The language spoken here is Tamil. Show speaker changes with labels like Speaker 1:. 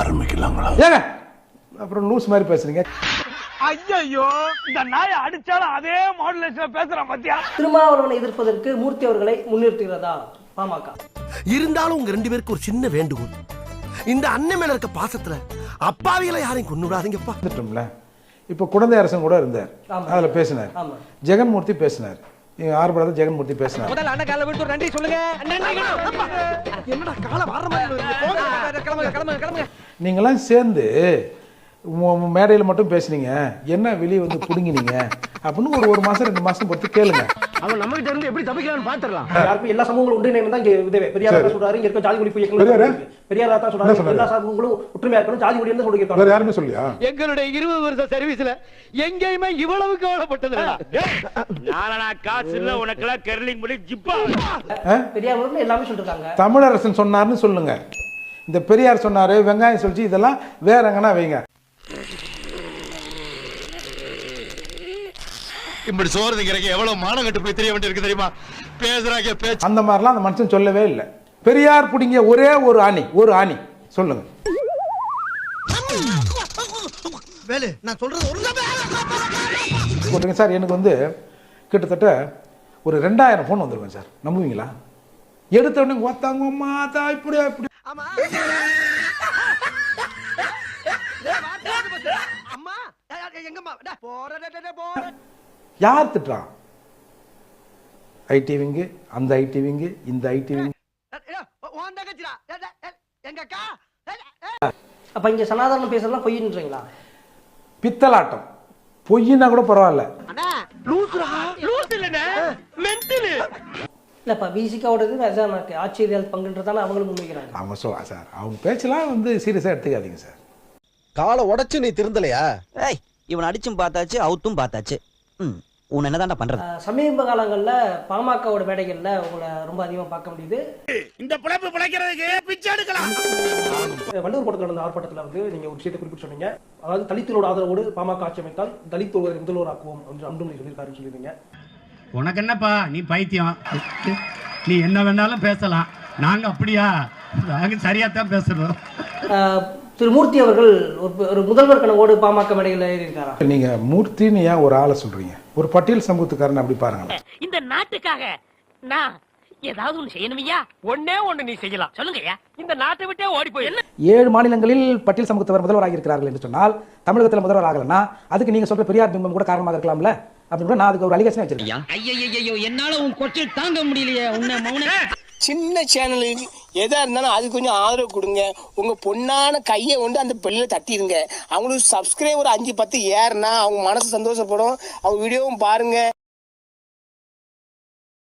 Speaker 1: ஆரம்பிக்கலாங்களா
Speaker 2: ஏங்க அப்புறம் லூஸ் மாதிரி பேசுறீங்க.
Speaker 3: ஐயோ இந்த நாயை அடிச்சாலும் அதே மாடுலேஷன்ல பேசுறான் பாத்தியா?
Speaker 4: திருமாவளவனை எதிர்ப்பதற்கு மூர்த்தி அவர்களை முன்னிறுத்துகிறதா? பாமக.
Speaker 5: இருந்தாலும் உங்க ரெண்டு பேருக்கு ஒரு சின்ன வேண்டுகோள். இந்த அண்ணன் மேல இருக்க பாசத்துல அப்பாவிகளை யாரையும் கொண்டு விடாதீங்கப்பா
Speaker 2: வந்துட்டோம்ல. இப்போ குழந்தை அரசன் கூட இருந்தார். அதுல பேசினார். ஜெகன்மூர்த்தி பேசினார். ஆர்ப்பாளத்தில் ஜெகன்மூர்த்தி பேசினார்?
Speaker 3: முதல்ல அண்ணன் கால விட்டு நன்றி சொல்லுங்க. என்னடா கால வர மாதிரி கிளம்புங்க கிளம்புங்க கிளம்புங்க.
Speaker 2: நீங்களாம் சேர்ந்து மேடையில் மட்டும் பேசுனீங்க. என்ன வெளியே வந்து புடுங்கினீங்க? அப்படின்னு ஒரு ஒரு மாசம் ரெண்டு மாசம் பொறுத்து கேளுங்க.
Speaker 3: அவன் நம்ம கிட்ட இருந்து எப்படி தப்பிக்கலாம்னு பாத்துடலாம்.
Speaker 4: யாருக்கும் எல்லா சமூகங்களும் ஒன்றிணைந்து தான் இங்க பெரியார் தான் சொல்றாரு. இங்க இருக்க ஜாதி
Speaker 2: பெரியாரா?
Speaker 4: இயக்கம் பெரியார் தான் சொல்றாரு? எல்லா சமூகங்களும் ஒற்றுமையா இருக்கணும். ஜாதி ஒழிப்பு தான்
Speaker 2: வேற
Speaker 4: சொல்லியிருக்காங்க
Speaker 2: யாருமே சொல்லியா
Speaker 3: எங்களுடைய இருபது வருஷ சர்வீஸ்ல எங்கேயுமே இவ்வளவு கவலைப்பட்டது நானா காசு இல்ல உனக்கெல்லாம் கெர்லிங் பண்ணி ஜிப்பா?
Speaker 4: பெரியார் ஒன்று எல்லாமே சொல்லிருக்காங்க.
Speaker 2: தமிழரசன் சொன்னார்னு சொல்லுங்க. இந்த பெரியார் சொன்னாரு வெங்காயம் சொல்லிச்சு இதெல்லாம் வேற எங்கன்னா வைங்க.
Speaker 1: இப்படி சோறு திங்கிறக்கு எவ்வளவு மானம் கட்டு போய் தெரிய வேண்டியிருக்கு தெரியுமா? பேசுறாங்க பேச்சு.
Speaker 2: அந்த மாதிரிலாம் அந்த மனுஷன் சொல்லவே இல்லை. பெரியார் பிடிங்க ஒரே ஒரு ஆணி ஒரு ஆணி. சொல்லுங்க.
Speaker 5: வேலு நான் சொல்றது
Speaker 2: சார் எனக்கு வந்து கிட்டத்தட்ட ஒரு ரெண்டாயிரம் ஃபோன் வந்துருவேன் சார். நம்புவீங்களா? எடுத்த உடனே ஒத்தாங்க மாதா இப்படி. இப்படி
Speaker 3: அம்மா எங்கம்மா? போற
Speaker 2: யார் திட்டுறான் ஐடி விங்கு அந்த ஐடி விங்கு இந்த ஐடி விங்கு.
Speaker 3: எங்க அக்கா?
Speaker 4: அப்ப இங்க சனாதனம் பேசுறதுலாம் பொய்ன்றீங்களா?
Speaker 2: பித்தலாட்டம். பொய்யினா கூட பரவாயில்ல.
Speaker 3: லூஸ் இல்லனே மென்டல்
Speaker 4: இல்லப்பா விசிகாவோடது வேற ஆட்சியர் பங்குன்றதால அவங்களும் முன்வைக்கிறாங்க.
Speaker 2: அவங்க சொ சார் அவங்க பேச்செல்லாம் வந்து சீரியஸாக எடுத்துக்காதீங்க சார்.
Speaker 5: காலை உடைச்சு நீ திருந்தலையா?
Speaker 6: ஏய் இவன் அடிச்சும் பார்த்தாச்சு அவுத்தும் பார்த்தாச்சு. ம் உன்னை என்னதான்டா பண்றது?
Speaker 4: சமீப காலங்கள்ல பாமகவோட மேடைகள்ல உங்களை ரொம்ப அதிகமா பார்க்க முடியுது.
Speaker 3: இந்த பிழைப்பு பிழைக்கிறதுக்கு பிச்சை எடுக்கலாம்.
Speaker 4: வண்டூர் கூட்டத்தில் நடந்த ஆர்ப்பாட்டத்தில் வந்து நீங்க ஒரு விஷயத்தை குறிப்பிட்டு சொன்னீங்க. அதாவது தலித்தரோட ஆதரவோடு பாமக ஆட்சி அமைத்தால் தலித் ஒருவரை முதல்வர் ஆக்குவோம் என்று அன்புமணி சொல்லியிருக்காருன்னு சொல்லியிருந்தீங்க.
Speaker 7: உனக்கு என்னப்பா? நீ பைத்தியம். நீ என்ன வேணாலும் பேசலாம். நாங்க அப்படியா? நாங்க சரியா தான் பேசுறோம்.
Speaker 4: அஹ், திரு மூர்த்தி அவர்கள் ஒரு ஒரு முதல்வர் கனவோடு பாமக மேடைகளில் ஏறியிருக்காரா?
Speaker 2: நீங்க மூர்த்தின்னு ஏன் ஒரு ஆளை சொல்றீங்க? ஒரு பட்டியல் சமூகத்துக்காரன் அப்படி பாருங்களேன்.
Speaker 8: இந்த நாட்டுக்காக நான் ஏதாவது ஒண்ணு செய்யணுமையா?
Speaker 3: ஒண்ணே ஒண்ணு நீ செய்யலாம்.
Speaker 8: சொல்லுங்கய்யா.
Speaker 3: இந்த நாட்டை விட்டே ஓடி போயிரு.
Speaker 9: ஏழு மாநிலங்களில் பட்டியல் சமூகத்தவர் முதல்வராக இருக்கிறார்கள் என்று சொன்னால் தமிழகத்தில் முதல்வர் ஆகலன்னா அதுக்கு நீங்க சொல்ற பெரியார் பிம்பம் கூட காரணமாக இருக்கலாம்ல? அப்படின்னு கூட நான் அதுக்கு ஒரு அலிகேஷன் வச்சிருக்கேன்.
Speaker 8: ஐயோ என்னால உன் கொச்சல் தாங்க முடியலையே உன்னை மௌன
Speaker 10: சின்ன சேனலுக்கு எதா இருந்தாலும் அது கொஞ்சம் ஆதரவு கொடுங்க. உங்க பொண்ணான கையை கொண்டு அந்த பெல்லில தட்டிடுங்க. அவங்களுக்கு சப்ஸ்கிரைபர் அஞ்சு பத்து ஏறுனா அவங்க மனசு சந்தோஷப்படும். அவங்க வீடியோவும் பாருங்க.